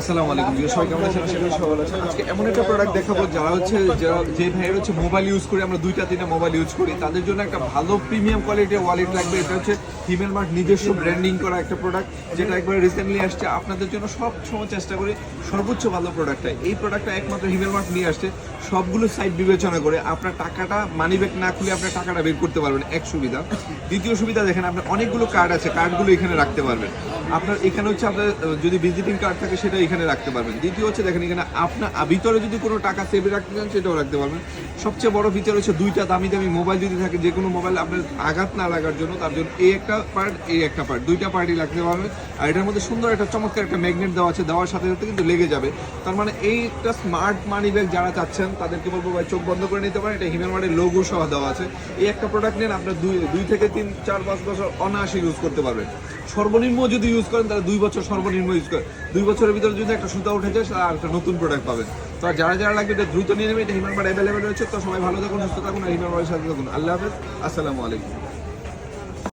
আসসালামু আলাইকুম জিও সবাই কেমন আছেন? আশা করি সবাই ভালো আছেন। আজকে এমন একটা প্রোডাক্ট দেখাবো যারা হচ্ছে যারা- যে ভাইয়ের হচ্ছে মোবাইল ইউজ করে, আমরা দুইটা তিনটা মোবাইল ইউজ করি। তাদের জন্য একটা ভালো প্রিমিয়াম কোয়ালিটির ওয়ালেট লাগবে। এটা হচ্ছে হিমেল মার্ক নিজস্ব ব্র্যান্ডিং করা একটা প্রোডাক্ট যেটা একবার রিসেন্টলি আসছে। আপনাদের জন্য সব সময় চেষ্টা করি, সর্বোচ্চ ভালো প্রোডাক্টটা এই প্রোডাক্টটা একমাত্র হিমেল মার্ক নিয়ে আসছে। সবগুলো সাইট বিবেচনা করে আপনার টাকাটা মানি ব্যাগ না খুলে আপনার টাকাটা বের করতে পারবেন, এক সুবিধা। দ্বিতীয় সুবিধা দেখেন, আপনার অনেকগুলো কার্ড আছে কার্ডগুলো এখানে রাখতে পারবেন। আপনার এখানে হচ্ছে আপনার যদি ভিজিটিং কার্ড থাকে সেটা এখানে রাখতে পারবেন। দ্বিতীয় হচ্ছে দেখেন এখানে আপনার ভিতরে যদি কোনো টাকা সেভে রাখতে চান সেটাও রাখতে পারবেন। সবচেয়ে বড় ফিচার হচ্ছে দুইটা দামি দামি মোবাইল যদি থাকে যে কোনো মোবাইল আপনার আঘাত না লাগার জন্য, তার জন্য এই একটা পার্ট এই একটা পার্ট দুইটা পার্টই রাখতে পারবেন। আর এটার মধ্যে সুন্দর একটা চমৎকার একটা ম্যাগনেট দেওয়া আছে, দেওয়ার সাথে সাথে কিন্তু লেগে যাবে। তার মানে এই একটা স্মার্ট মানি ব্যাগ যারা চাচ্ছেন, তাদেরকে বলব ভাই, চোখ বন্ধ করে নিতে পারেন। এটা হিমেল মার্টের লোগো সহ দেওয়া আছে। এই একটা প্রোডাক্ট নেন, আপনার দুই দুই থেকে তিন, চার, পাঁচ বছর অনায়াসে ইউজ করতে পারবেন। সর্বনিম্ন যদি ইউজ করেন, তাহলে দুই বছর সর্বনিম্ন ইউজ করেন। দুই বছরের ভিতরে যদি একটা সুতা উঠে যায়, আর একটা নতুন প্রোডাক্ট পাবেন। তো যারা যারা লাগবে, এটা দ্রুত নিয়ে নেবে এটা হিমেল মার্ট অ্যাভেলেবেল রয়েছে। তো সবাই ভালো থাকুন, সুস্থ থাকুন, আর হিমেল মার্টের সাথে থাকুন। আল্লাহ হাফেজ। আসসালামু আলাইকুম।